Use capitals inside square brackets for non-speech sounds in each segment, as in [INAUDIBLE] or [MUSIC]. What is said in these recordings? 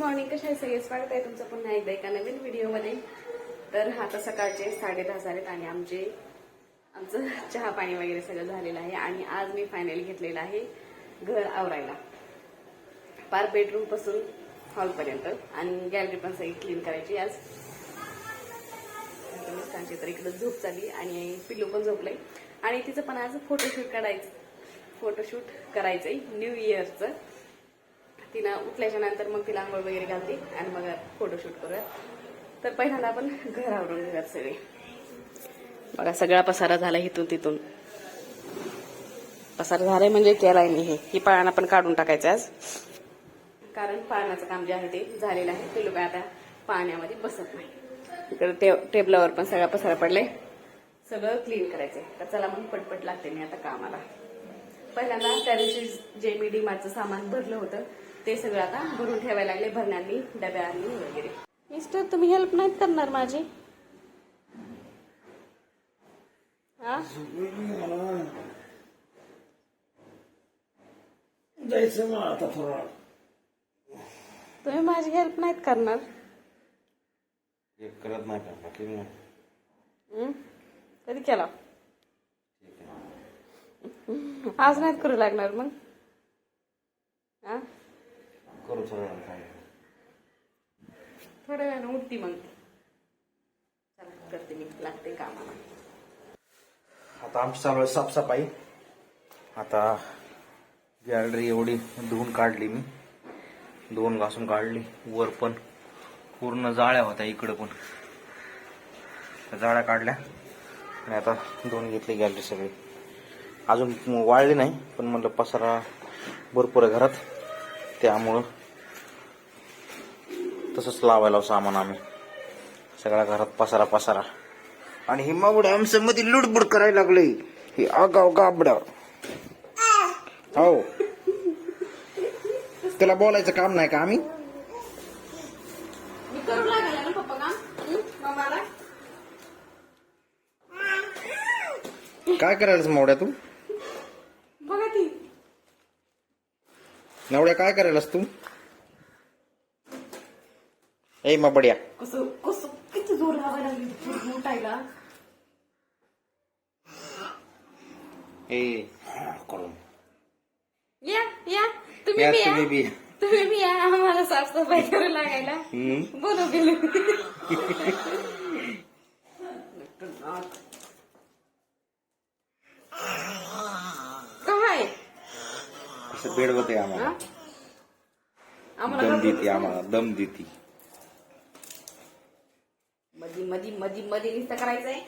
Morning कशा आहे सगळे? स्वागत आहे तुमचं पुन्हा एकदा एका नवीन व्हिडिओमध्ये. तर आता सकाळचे साडे दहा झालेत आणि आमचे आमचं [LAUGHS] चहा पाणी वगैरे सगळं झालेलं आहे आणि आज मी फायनली घेतलेलं आहे घर आवरायला. पार बेडरूमपासून हॉलपर्यंत आणि गॅलरी पण सगळी क्लीन करायची आज. तर इकडं झोप चालली आणि पिल्लू पण झोपलंय. आणि तिचं पण आज फोटोशूट काढायचं. फोटोशूट करायचंय न्यू इयरचं तिनं उठल्याच्या नंतर मग तिला आंघोळ वगैरे घालते आणि मग फोटोशूट करूयात. तर पहिल्यांदा आपण घर आवरून घेऊयात सगळे. बघा सगळा पसारा झाला इथून तिथून. पसारा झालाय म्हणजे केलाय मी हे. ही पाळणा पण काढून टाकायचं आज. कारण पाळण्याचं काम जे आहे ते झालेलं आहे. ते लोक आता पाण्यामध्ये बसत नाही. इकडे टे टेबलावर पण सगळा पसारा पडलाय. सगळं क्लीन करायचंय. तर चला मग पटपट लागते मी आता कामाला. पहिल्यांदा त्या दिवशी जे मी डीमार्टचं सामान भरलं होतं ते सगळं आता भरून ठेवायला लागले भरण्यांनी डब्यांनी वगैरे. मिस्टर तुम्ही हेल्प नाहीत करणार माझी. हा? जायचं मग आता थोडा तुम्ही माझी हेल्प नाहीत करणार. एक करत नाही का? बाकी नाही हं? कधी केला? ठीक आहे आज नाहीत करू लागणार मग. हा? करू थोडं वेळानं काय? थोड्या वेळानं उठती मग. चला करते मी. लागते कामाला. आता आमची चालू आहे साफसफाई. आता गॅलरी एवढी धुवून काढली मी. दोन घासून काढली. वर पण पूर्ण जाळ्या होत्या इकडं पण. जाळ्या काढल्या आणि आता दोन घेतली गॅलरी सगळी. अजून वाळली नाही पण म्हणलं पसारा भरपूर आहे घरात. त्यामुळं तसंच लावायला सामान आम्ही. सगळ्या घरात पसारा पसारा. आणि ही मावड आमच्या मध्ये लुडबुड करायला लागले हे आगाव गाबड. हो. त्याला बोलायचं काम नाही का आम्ही? काय करायला मावड्या तू? बघा ती. नवड्या काय करायलास तू? ए माबड्या कसं कसं किती जोर लावायला लागली पूर्ण उठायला ए करून. या या. तुम्ही या बी या. तुम्ही बी. तुम्ही बी या. आम्हाला साफसफाई करू लागायला. हम्म. बोलू गेलो. काय? असं बेड होते हा? आम्हाला आम्हाला दम देते आम्हाला. दम देते. मधी मधी मधी मधी नुसतं करायचंय.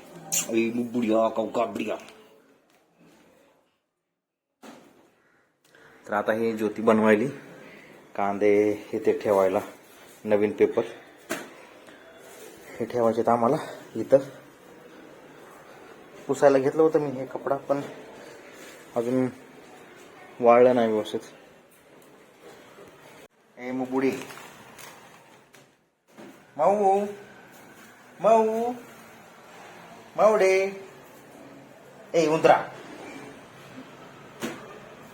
बुबुडिया काबडिया तर आता हे ज्योती बनवायली. कांदे हे ते ठेवायला. नवीन पेपर हे ठेवायचे आम्हाला इथं. पुसायला घेतलं होतं मी हे कपडा पण अजून वाळलं नाही व्यवस्थित. ए मुबुडी माऊ माऊ मावडे. ए उंदरा.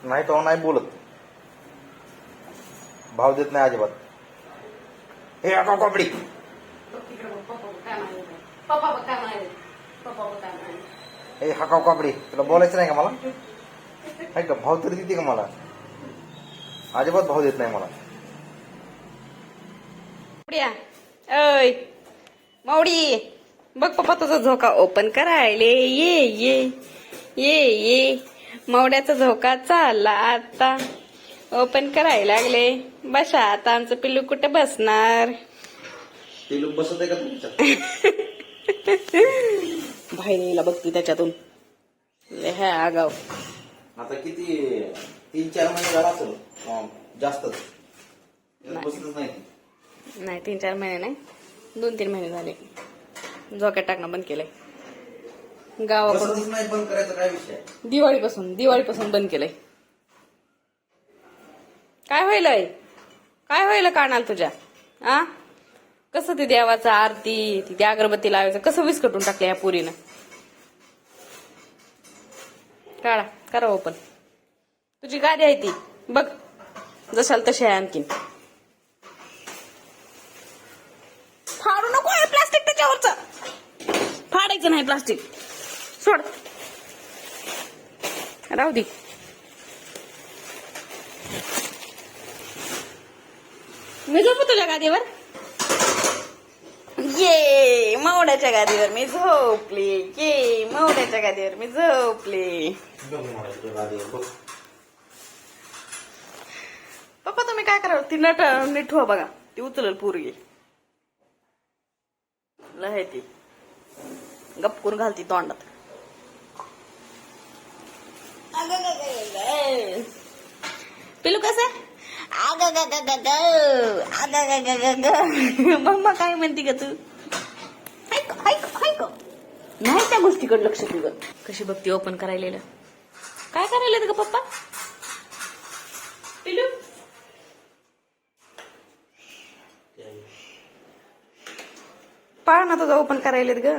नाही तो नाही बोलत. भाव देत नाही अजिबात. हे अका कोंबडी. ए हकाव कोंबडी? तुला बोलायचं नाही का मला? नाही का? भाव तरी देते का मला? अजिबात भाव देत नाही मला. प्रिया मावडी बघ पप्पा तुझा झोका ओपन करायले. ये ये ये ये. मावड्याचा झोका चालला आता. ओपन करायला लागले. बसा आता आमचं पिल्लू कुठे बसणार? लोक बसत आहे का तुमच्या? बाहेर यायला बघते त्याच्यातून. हा आगाव. आता किती तीन चार महिने झाला असेल. जास्तच. बसतच नाही. नाही तीन चार महिने नाही. दोन तीन महिने झाले. झोक्यात टाकणं बंद केलंय. गावाकडून दिवाळीपासून दिवाळीपासून बंद केलंय. काय होईलय काय होईल कानाल तुझ्या? आ? कसं ते देवाचा आरती ती त्या अगरबत्ती लावायचं कसं विस्कटून टाकलं या पुरीनं? काढा करा ओपन तुझी गादी आहे ती. बघ जशाल तशी आहे आणखीन. त्याच्यावरच. फाडायचं नाही प्लास्टिक. सोड. राहू दे. मी झोपू तुझ्या गादीवर? ये मावड्याच्या गादीवर मी झोपले. ये मावड्याच्या गादीवर मी झोपले. पप्पा तुम्ही काय करा ती नट नीट हो बघा. ती उचलल पोरगी. लय ती. गपकून घालती तोंडात. पिलू कसं मम्मा काय म्हणते का तू? ऐक ऐक ऐक. नाही त्या गोष्टीकडे लक्ष तुझं कशी बघती ओपन करायला काय करायला ग पप्पा? पिलू? पाळ ना तुझा ओपन करायला ग.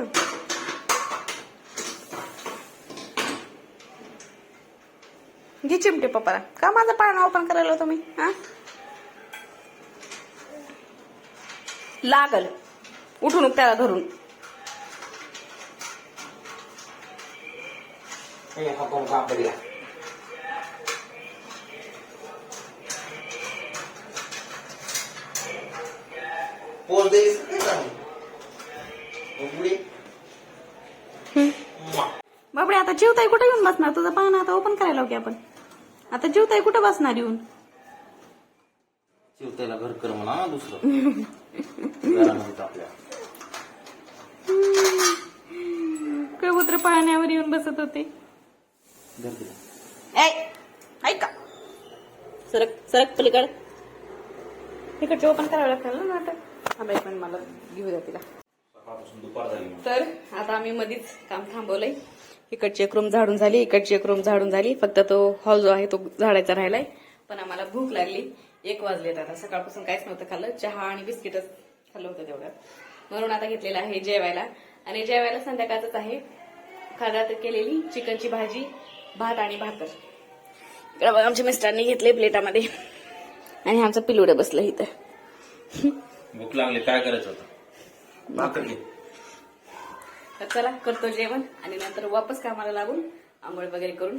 घे चिमटे पप्पाला. का माझा पाळणा ओपन करायला तुम्ही हा? लागल. उठून त्याला धरून. पोच द्यायचं जीवताई कुठे येऊन बसणार? तुझं पाहणं आता ओपन करायला की आपण. आता जीवताई कुठे बसणार येऊन? चिवतायला घर कर म्हणा दुसरं. घरामध्ये आपल्या. कबूतर पाण्यावर येऊन बसत होते. घर दिलं. ऐ ऐका. सरक सरक पलीकड. इकडचे ओपन करावं लागतं ना नाटक. हा बाई पण मला घेऊ द्या तिला. सकाळपासून दुपार झाली. मग. तर आता आम्ही मध्येच काम थांबवलंय. इकडची एक रूम झाडून झाली इकडची एक रूम झाडून झाली. फक्त तो हॉल जो आहे तो झाडायचा राहिलाय. पण आम्हाला भूक लागली. एक वाजलेत आता. सकाळपासून काहीच नव्हतं खाल्लं. चहा आणि बिस्किटच खाल्लं होतं तेवढं म्हणून आता घेतलेलं आहे जेवायला. आणि जेवायला संध्याकाळच आहे. खादात केलेली चिकनची भाजी भात आणि भाकर. इकडे बघा आमच्या मिस्टरांनी घेतले प्लेटामध्ये. आणि आमचं पिलुडं बसलं इथं. भूक लागली काय करायचं होतं भाकर घे. तर चला करतो जेवण आणि नंतर वापस कामाला लागून आंघोळ वगैरे करून.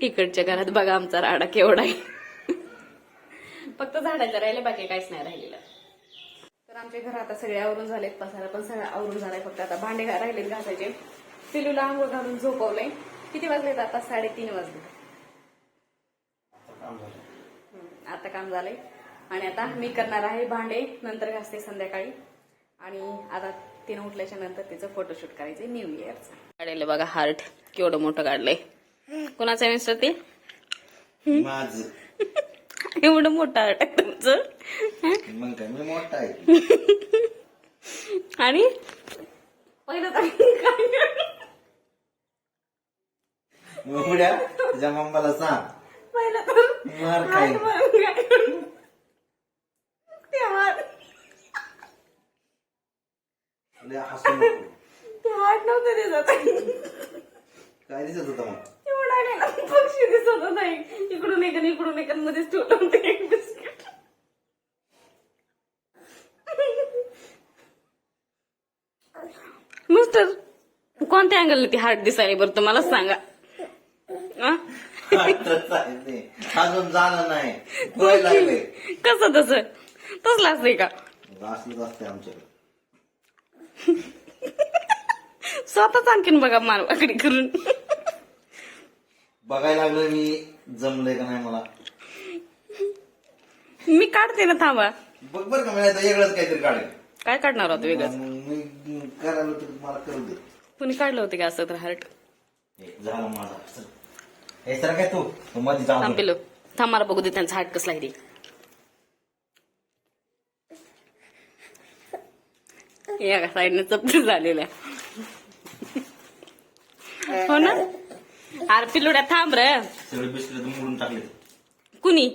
इकडच्या घरात बघा आमचा राडा केवढा आहे. फक्त झाडाचं राहिले बाकी काहीच नाही राहिलेलं. तर आमचे घर आता सगळे आवरून झालेत पसारा पण सगळं आवरून झालाय. फक्त आता भांडे राहिलेत घासायचे. पिलूला आंघोळ घालून झोपवलंय. किती वाजलेत आता? साडेतीन वाजले. काम झालं. हम्म, आता काम झालंय. आणि आता मी करणार आहे भांडे नंतर घासते संध्याकाळी. आणि आता तिनं उठल्याच्या नंतर तिचं फोटोशूट करायचंय न्यू इयरचं काढलेलं बघा हार्ट केवढं मोठं काढलंय. कोणाचं आहे मिस्टर ते? माझं. एवढं मोठं हार्ट आहे तुमचं? मग काय मी मोठा आहे. आणि? पहिलं तर सांग. पहिलं तर मार हात खाईल मारून काय ते हात लय हसू नको. ते हात नव्हतं दिसत. काय दिसत होतं मग? एवढा नाही पक्षी दिसत नाही इकडून एक आणि इकडून एक आणि मध्येच ठेवलं होतं. एक बिस्किट. मिस्टर कोणत्या अँगलने ती हार्ट दिसायली बरं तुम्हाला सांगा. आ? आताच आहे ते. अजून झालं नाही. वय लागले कसं तसं? तसलं असतंय का? असलंच असते आमच्याकडे. [LAUGHS] स्वतःच आणखीन बघा मारवाकडी करून. बघायला लागलं मी जमलंय का नाही मला? मी काढते ना थांबा. बघ बरं का मला वेगळंच काहीतरी काढेल काय काढणार होतं वेगळं मग मी करायला तर मला करू दे. कुणी काढलं होतं का असं तर हार्ट? हे झालं माझा. हे सर काय तू तू मध्ये जाऊन थांब पिलो थांब मला बघू दे त्यांचा हार्ट कसला आहे ते. या साईडने चपट झालेल्या हो ना? अरे पिल्लुड्या थांब रे. सगळे बिस्किट मोडून टाकले कुणी?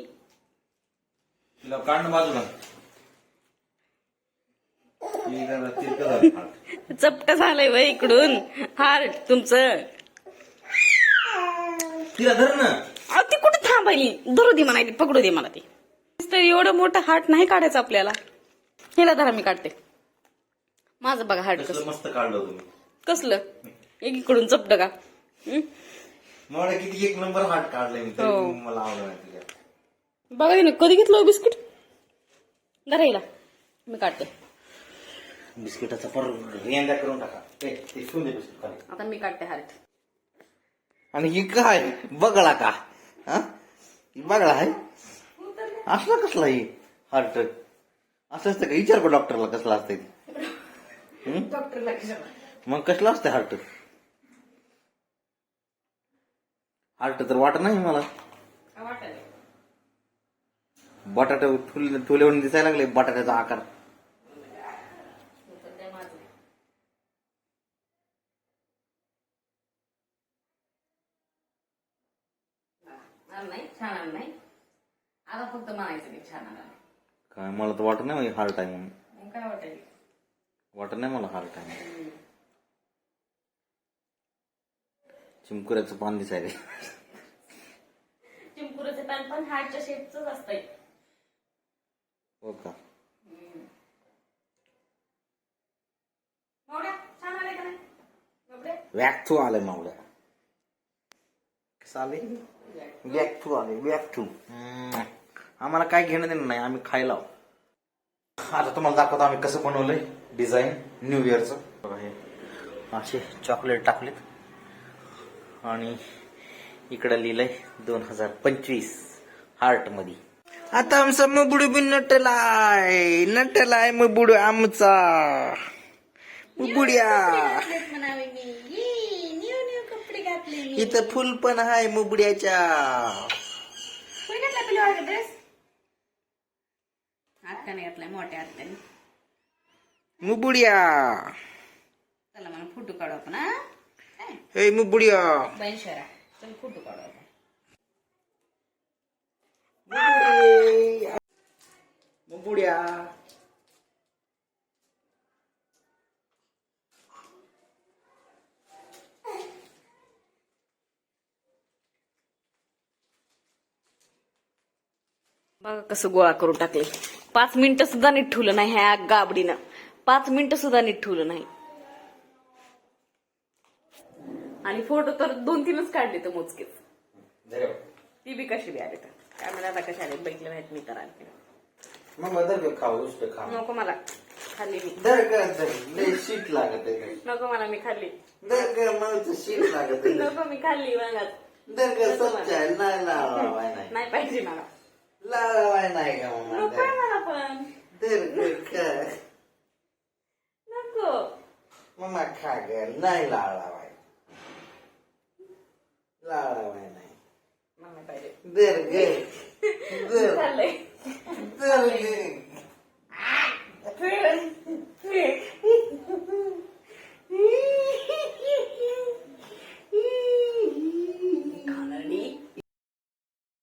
तिला काढणं बाजूला. चपट झालंय वय इकडून. हार्ट तुमचं. तिला धर ना. अहो, ती कुठे थांबायली? धरू दे म्हणायची पकडू दे मला ती. तर एवढं मोठं हार्ट नाही काढायचं आपल्याला. हिला धरा मी काढते. माझं बघा हार्ट कसं मस्त काढलं तुम्ही. कसलं? एकीकडून चपट का? हं? मला किती एक नंबर हार्ट काढलाय मी हो. तरी मला आवडलं नाही तुझ्या बघा कधी घेतलं हो बिस्किट? धरा हिला. मी काढते. बिस्किटाचा पर रेंदा करून टाका. ए, ते शिवून दे बिस्किट खाली. आता मी काढते हार्ट आणि ही काय? बगळा का? हा? ही बगळा आहे? असला कसला ही? हार्ट असं असतं का? विचार डॉक्टरला कसला असतं ते. डॉक्टरला मग कसलं असतं हार्ट हार्ट तर वाटत नाही मला. बटाटे फुल फुलेवून दिसायला लागले बटाट्याचा आकार. नाही छान नाही. आता फक्त म्हणायचं नाही छान. काय मला तर वाटत नाही हार्ट आहे म्हणून. काय वाटेल? वाटत नाही मला हार्ट आहे चिमकुऱ्याचं पान दिसायले. चिंपुराचं पॅन पण हार्टच्या शेपच असतंय. हो का? छान आले मावड्या कसं आले वॅक्थू आले वॅक्थू आम्हाला काय घेणं देणं नाही आम्ही खायला. आता तुम्हाला दाखवतो आम्ही कसं बनवलंय. डिझाईन न्यू इयरचं बघा हे. असे चॉकलेट टाकलेत. आणि इकडं लिहिलंय दोन हजार पंचवीस हार्टमध्ये आता आमचा मबुडू बी नटलाय. नटलाय मबुडू आमचा. बुड्या म्हणावे मी ये, न्यू न्यू कपडे घातले मी इथं फुल पण आहे मुबड्याच्या आत्याने घातलाय मोठ्या आत्याने मुबुड्या। चला मला फोटो काढू आपण हा? काय? मुबुड्या। बाई शरा चल फोटो काढू आपण. मुबुड्या। बघा कसं गोळा करून टाकले पाच मिनिटं सुद्धा नीट ठेवलं नाही ह्या गाबडीनं. पाच मिनिटं सुद्धा नीट ठेवलं नाही. आणि फोटो तर दोन तीनच काढले तर मोजकेच. ती बी कशी बी आले तर. काय मला आता कशा आले? बघितलं माहीत मी तर आले मग मदर खाऊ उष्ट खा. नको मला. खाल्ली मी. दर ग दर. लय शीट लागत आहे नको मला मी खाल्ली. दर ग मला शीट लागत आहे. नको मी खाल्ली दर ग आहे. नाही लावाय नाही. नाही पाहिजे मला. लावाय नाही का नको मला पण. दर ग मम्मा खा ग नाही लावाय लावाय नाही. मला पाहिजे दर ग दर. खाल्लंय दर ग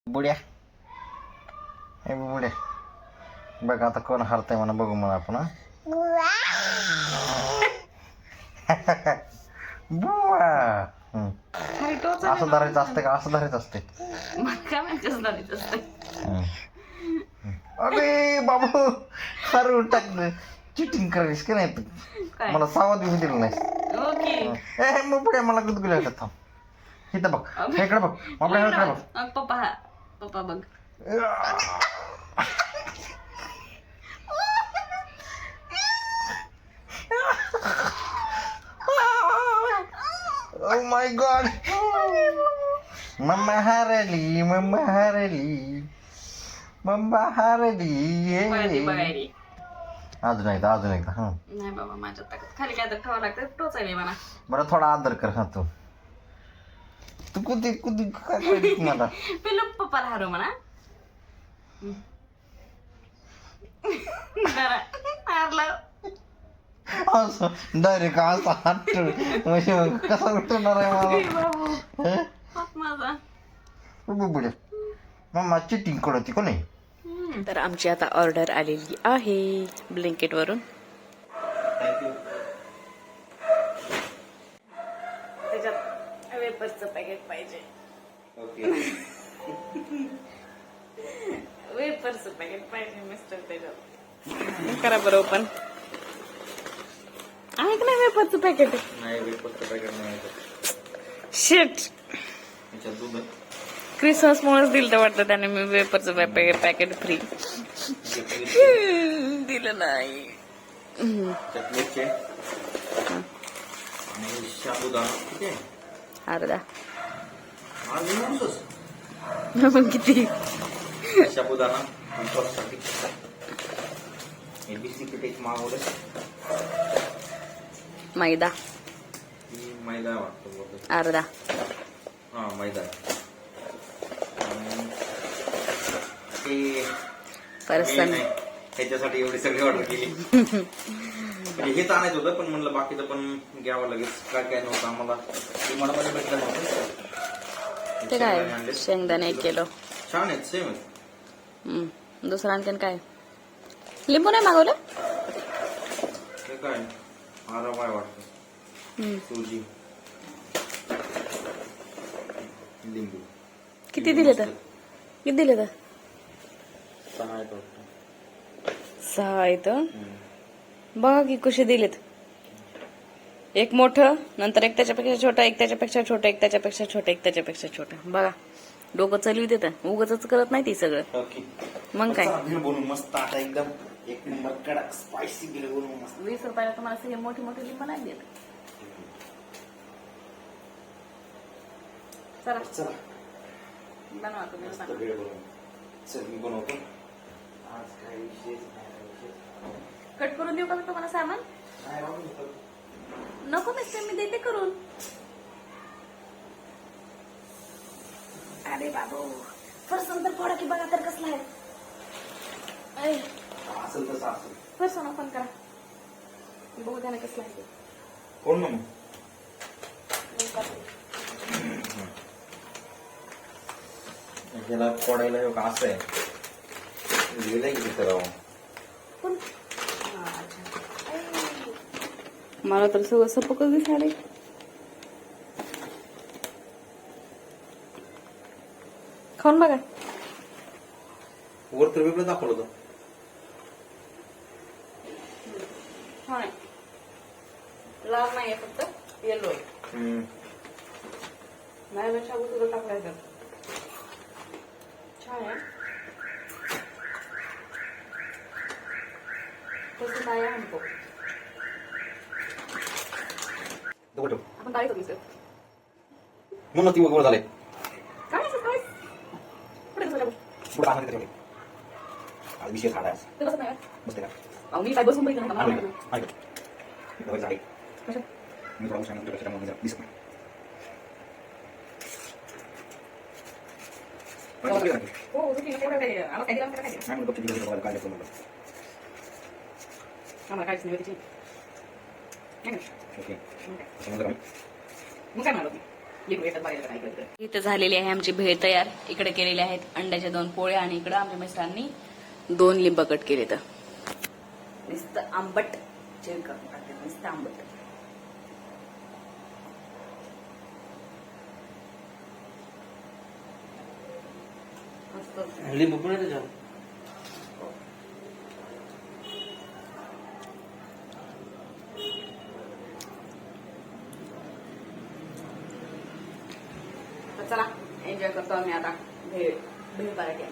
बुड्या. हे बुड्या. बघ आता कोण हरतंय म्हणा बघू म्हणा आपण हा? [LAUGHS] बुवा. असं धरायचं असते का? असं धरायचं असते काय म्हणतेस धरायचं असतं अरे बाबू हरवून टाकलं चिटिंग करायस का नाही तू? काय? मला सावध बी दिलं नाही ओके. ए मग पुढे मला गुदगुल्या थांब. इथं बघ. इकडे बघ. आपल्या इकडे बघ? पप्पा हा पप्पा बघ. Oh my god. Mama हरली मम्मा हरली मम्मा हरली बघायली अजून एकदा अजून एकदा हा. नाही बाबा माझ्या ताकद खाली काय तर खावं लागतं टोचायला मला बरं थोडा आदर कर हा तू. तू कुठे कुठे काय करते मला? पिलू पप्पाला हारू म्हणा. हारलं. असं डायरेक्ट असा हात म्हणजे कसा उठवणार आहे मला हं? माझा. बुबुड्या मम्मा चिटिंग कोणी तर आमची आता ऑर्डर आलेली आहे. ब्लिंकेट वरून. त्याच्यात वेपर्सचं पॅकेट पाहिजे. ओके वेपर्सचं पॅकेट पाहिजे मिस्टर त्याच्यात. करा बरं ओपन आहे का नाही वेफरचं पॅकेट नाही पॅकेट नाही शेट. क्रिसमस मुळेच दिलं तर वाटतं त्याने मी वेफरचं पॅकेट पॅकेट फ्री दिलं नाही. आणि अर्धा मग किती? साबुदाणा पंचवासाठी मैदा. मैदा वाटतं. अर्धा. हा मैदा. परसन हे नाही. ह्याच्यासाठी एवढी सगळी ऑर्डर केली. म्हणजे हेच आणायचं होतं पण म्हणलं बाकीचं पण घ्यावं लगेच. काय काय नव्हतं आम्हाला. विमानामध्ये भेटलं नव्हतं. ते काय. शेंगदाणे एक किलो. छान आहेत सेम आहेत. दुसरं आणखीन काय? लिंबू नाही मागवलं? ते काय? आरा वाय वाटतं. सुजी. लिंबू. किती दिले तर? किती दिले तर? सहा आहेत वाटतं. सहा आहेत. बघा की कसे दिलेत. एक मोठं नंतर एक त्याच्यापेक्षा छोटा एक त्याच्यापेक्षा छोटा एक त्याच्यापेक्षा छोटा एक त्याच्यापेक्षा छोटा. बघा. डोकं चलवी देत उगच करत नाही ती सगळं. मग काय? मस्त आता एकदम एक नंबर कडक स्पायसी बनवून मस्त वीस रुपयाला तुम्हाला सगळे मोठी मोठी लिंब नाही देत चला. चला. बनवा तुम्ही मस्त बनवा. भेळ बनवून. चल मी बनवतो. आज काय विशेष नाही विशेष कट करून देऊ का मी तुम्हाला सामान? नाही. नको मिस्टर मी देते करून. अरे बाबू फरसन तर फोडा की बघा तर कसला आहे. ऐ, असेल तसं असेल. करा. बघू त्याने कसला आहे ते. कोण ना मग ह्याला फोडायला एक असं आहे. लिहिलंय की तिथं पण हा. ऐ. मला तर सगळं सपकच दिसायलंय. खाऊन बघा. वर तर वेगळं दाखवलं होतं हा लाल नाही फक्त येलो आहे हम्म. नाही मी शाबू तुला टाकलायचं छान आहे तसं काय आहे म्हणतो दाखव ठेव. आपण काय करू सर म्हणून ती वर झाले काय सर काय पुढे कसं जाऊ? पुढे आम्हाला त्याच्याकडे आज विषय खाडा आहे ते कसं नाही मस्त आहे अहो, मी काय बसून बघितलं का नाही ऐक इथं मी सांगितलं त्याच्यामुळे दिसत नाही इथं झालेली आहे आमची भेळ तयार. इकडे केलेली आहेत अंड्याच्या दोन पोळ्या आणि इकडे आमच्या मिस्टरांनी दोन लिंब कट केले तर नुसतं आंबट. जेवण करून टाकते. नुसतं आंबट. लिंबू पण आहे चला एन्जॉय करतो आम्ही आता. भेळ भेळ पराठी